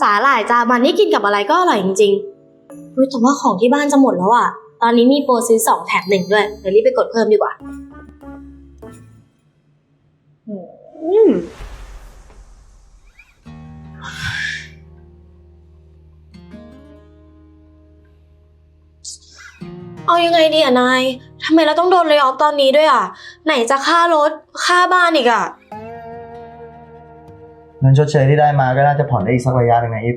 สาหร่ายจามันนี่กินกับอะไรก็อร่อยจริงๆอุ๊ยแต่ว่าของที่บ้านจะหมดแล้วอะตอนนี้มีโปรซื้อสองแถมหนึ่งด้วยเดี๋ยวรีบไปกดเพิ่มดีกว่าอืมเอายังไงดีอะนาย ทำไมเราต้องโดนเลยออฟตอนนี้ด้วยอะไหนจะค่ารถ ค่าบ้านอีกอะ เงินชดเชยที่ได้มาก็น่าจะผ่อนได้อีกสักระยะหนึ่งนะอีฟ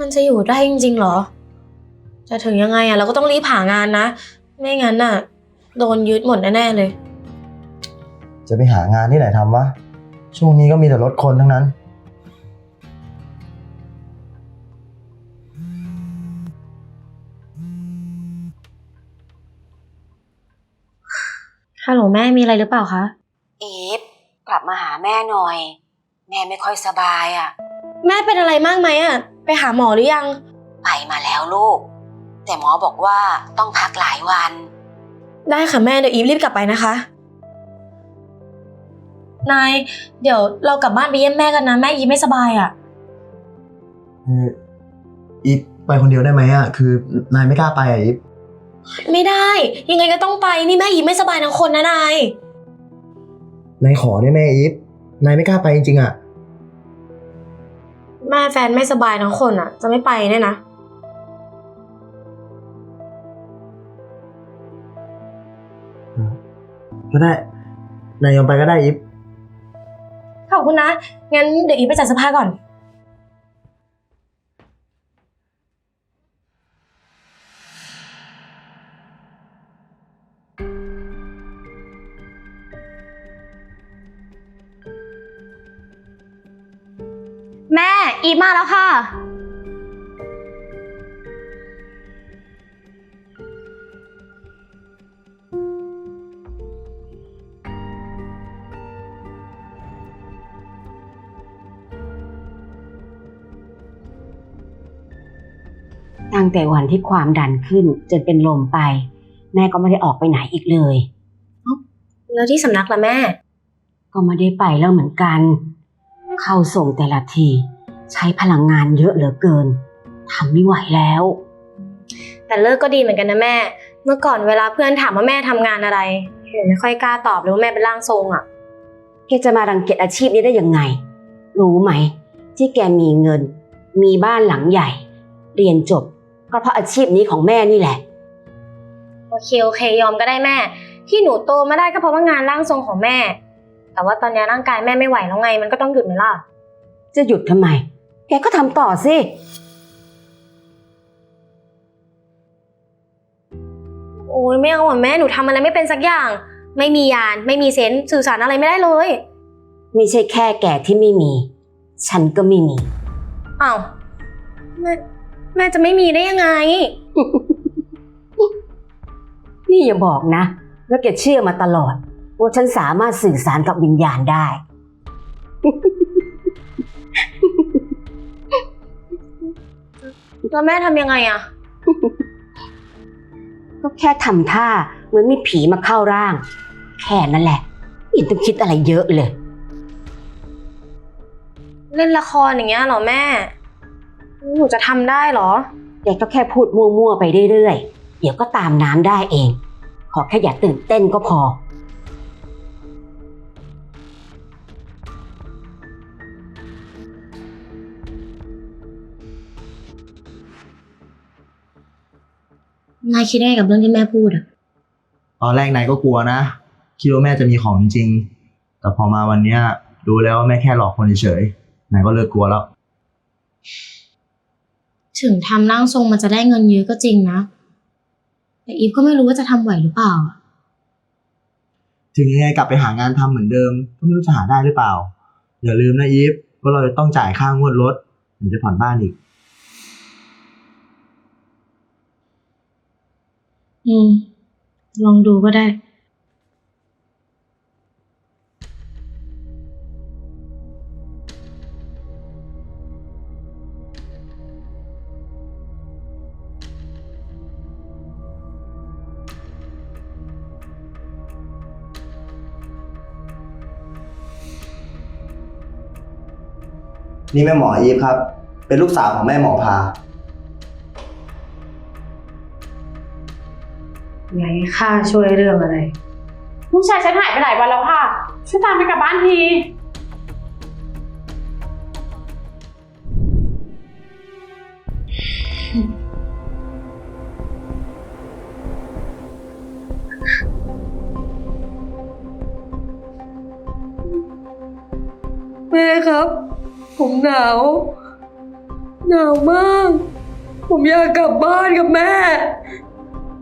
มันจะอยู่ได้จริงๆเหรอ จะถึงยังไงอะเราก็ต้องรีบหางานนะ ไม่งั้นน่ะโดนยึดหมดแน่ๆเลย จะไปหางานที่ไหนทำวะ ช่วงนี้ก็มีแต่รถคนทั้งนั้น ฮัลโหลแม่มีอะไรหรือเปล่าคะ อีฟกลับมาหาแม่หน่อย แม่ไม่ค่อยสบายอะ่ะ แม่เป็นอะไรมากไหมอะไปหาหมอหรือยัง ไปมาแล้วลูก แต่หมอบอกว่าต้องพักหลายวัน ได้ค่ะแม่เดี๋ยวอีฟรีบกลับไปนะคะ นาย เดี๋ยวเรากลับบ้านไปเยี่ยมแม่กันนะ แม่อีฟไม่สบายอะเอออีฟไปคนเดียวได้ไหมอะ คือนายไม่กล้าไปอะอีฟไม่ได้ ยังไงก็ต้องไปนี่แม่อีฟไม่สบายทั้งคนนะนาย นายขอได้ไหมอีฟนายไม่กล้าไปจริงๆอะ แม่แฟนไม่สบายทั้งคนอะจะไม่ไปแน่นะ ก็ได้ นายยอมไปก็ได้อีฟขอบคุณนะ งั้นเดี๋ยวอีฟไปจัดเสื้อผ้าก่อน แม่ อีฟมาแล้วค่ะ ตั้งแต่วันที่ความดันขึ้นจนเป็นลมไป แม่ก็ไม่ได้ออกไปไหนอีกเลย แล้วที่สำนักล่ะแม่ ก็ไม่ได้ไปแล้วเหมือนกัน เข้าส่งแต่ละที ใช้พลังงานเยอะเหลือเกินทำไม่ไหวแล้ว แต่เลิกก็ดีเหมือนกันนะแม่ เมื่อก่อนเวลาเพื่อนถามว่าแม่ทำงานอะไรหนูไม่ค่อยกล้าตอบเลยว่าแม่เป็นร่างทรงอะแกจะมารังเกียจอาชีพนี้ได้ยังไง รู้ไหม ที่แกมีเงิน มีบ้านหลังใหญ่ เรียนจบ ก็เพราะอาชีพนี้ของแม่นี่แหละ โอเคโอเคยอมก็ได้แม่ ที่หนูโตมาได้ก็เพราะว่างานร่างทรงของแม่ แต่ว่าตอนนี้ร่างกายแม่ไม่ไหวแล้วไง มันก็ต้องหยุดไหมล่ะ จะหยุดทำไม แกก็ทำต่อสิ โอ้ยไม่เอาอะแม่หนูทำอะไรไม่เป็นสักอย่าง ไม่มียาน ไม่มีเซนส์สื่อสารอะไรไม่ได้เลยไม่ใช่แค่แกที่ไม่มี ฉันก็ไม่มี อ้าวแม่แม่จะไม่มีได้ยังไง นี่อย่าบอกนะว่าแกเชื่อมาตลอด ว่าฉันสามารถสื่อสารกับวิญญาณได้ แล้วแม่ทำยังไงอะ ก็แค่ทำท่าเหมือนมีผีมาเข้าร่าง แค่นั้นแหละไม่เห็นต้องคิดอะไรเยอะเลย เล่นละครอย่างเงี้ยเหรอแม่ หนูจะทำได้เหรอ แกก็แค่พูดมั่วๆไปเรื่อยๆ เดี๋ยวก็ตามน้ำได้เอง ขอแค่อย่าตื่นเต้นก็พอ นายคิดได้ไงกับเรื่องที่แม่พูดอะตอนแรกนายก็กลัวนะ คิดว่าแม่จะมีของจริง แต่พอมาวันเนี้ยรู้แล้วว่าแม่แค่หลอกคนเฉยๆนายก็เลิกกลัวแล้ว ถึงทำร่างทรงมันจะได้เงินเยอะก็จริงนะ แต่อีฟก็ไม่รู้ว่าจะทำไหวหรือเปล่าอะถึงยังไงกลับไปหางานทำเหมือนเดิม ก็ไม่รู้จะหาได้หรือเปล่า อย่าลืมนะอีฟว่าเราจะต้องจ่ายค่างวดรถถึงจะผ่อนบ้านอีก อืม ลองดูก็ได้ นี่แม่หมออีฟครับ เป็นลูกสาวของแม่หมอพา ไงค่าช่วยเรื่องอะไร ลูกชายฉันหายไปหลายวันแล้วค่ะช่วยตามไปกลับบ้านที แม่ครับ ผมหนาว หนาวมาก ผมอยากกลับบ้านกับแม่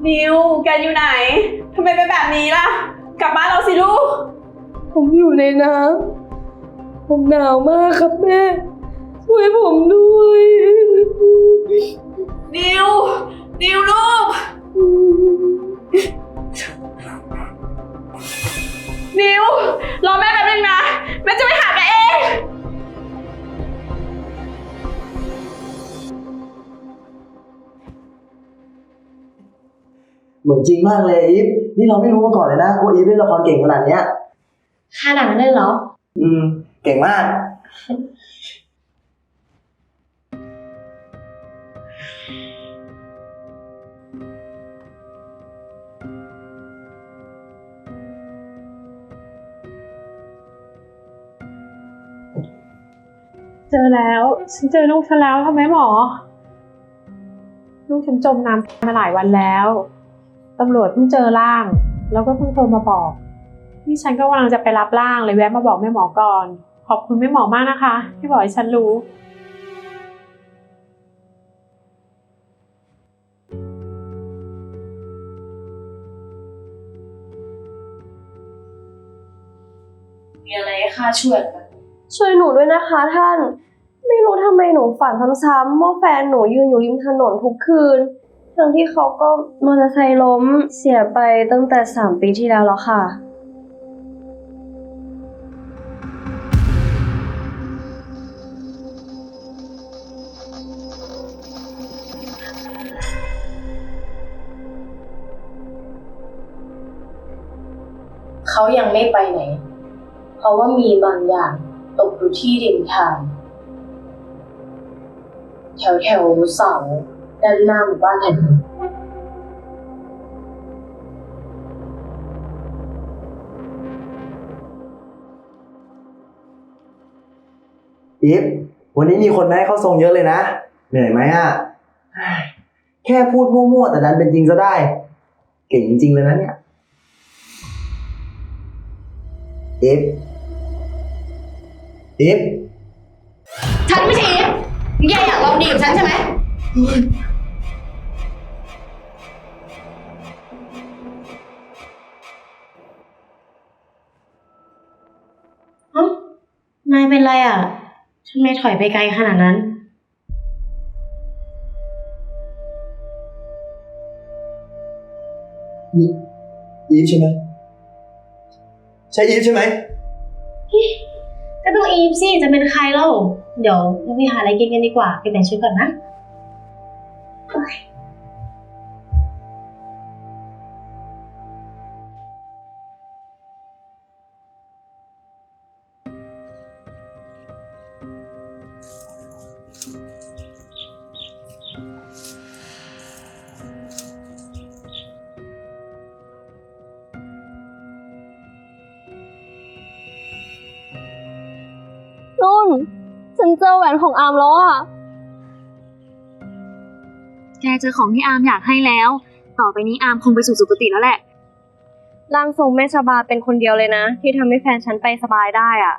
นิว แกอยู่ไหน ทำไมเป็นแบบนี้ล่ะ กลับบ้านเราสิลูก ผมอยู่ในน้ำผมหนาวมากครับแม่ ช่วยผมด้วย เหมือนจริงมากเลยอีฟนี่เราไม่รู้มาก่อนเลยนะว่าอีฟเล่นละครเก่งขนาดเนี้ยขนาดนั้นเลยเหรอ อืม เก่งมาก เจอแล้ว ฉันเจอลูกฉันแล้วทำไมหมอ ลูกฉันจมน้ำมาหลายวันแล้ว ตำรวจเพิ่งเจอร่าง แล้วก็เพิ่งโทรมาบอกนี่ฉันก็กำลังจะไปรับร่างเลยแวะมาบอกแม่หมอก่อน ขอบคุณแม่หมอมากนะคะ ที่บอกให้ฉันรู้ มีอะไรให้ค่าช่วยช่วยหนูด้วยนะคะท่าน ไม่รู้ทำไมหนูฝันซ้ำๆว่าแฟนหนูยืนอยู่ริมถนนทุกคืน ทั้งที่เขาก็มอเตอร์ไซค์ล้มเสียไปตั้งแต่สามปีที่แล้วแล้วค่ะ เขายังไม่ไปไหน เพราะว่ามีบางอย่างตกอยู่ที่ริมทาง แถวแถวเสา ด้านหน้าหมู่บ้านแห่งหนึ่งอีฟวันนี้มีคนมาให้เข้าทรงเยอะเลยนะ เหนื่อยไหมอะ แค่พูดมั่วๆแต่ดันเป็นจริงซะได้ เก่งจริงๆเลยนะเนี่ยอีฟอีฟฉันไม่ใช่อีฟแกอยากลองดีกับฉันใช่ไหม เอ้านายเป็นไรอะทำไมถอยไปไกลขนาดนั้นอีฟใช่ไหมใช่อีฟใช่ไหมก็ต้องอีฟสิจะเป็นใครเล่า เดี๋ยวเราไปหาอะไรกินกันดีกว่า ไปแต่งชุดก่อนนะ นุ่น ฉันเจอแหวนของอามแล้วอะ เจอของที่อาร์มอยากให้แล้ว ต่อไปนี้อาร์มคงไปสู่สุคติแล้วแหละร่างทรงแม่ชบาเป็นคนเดียวเลยนะ ที่ทำให้แฟนฉันไปสบายได้อะ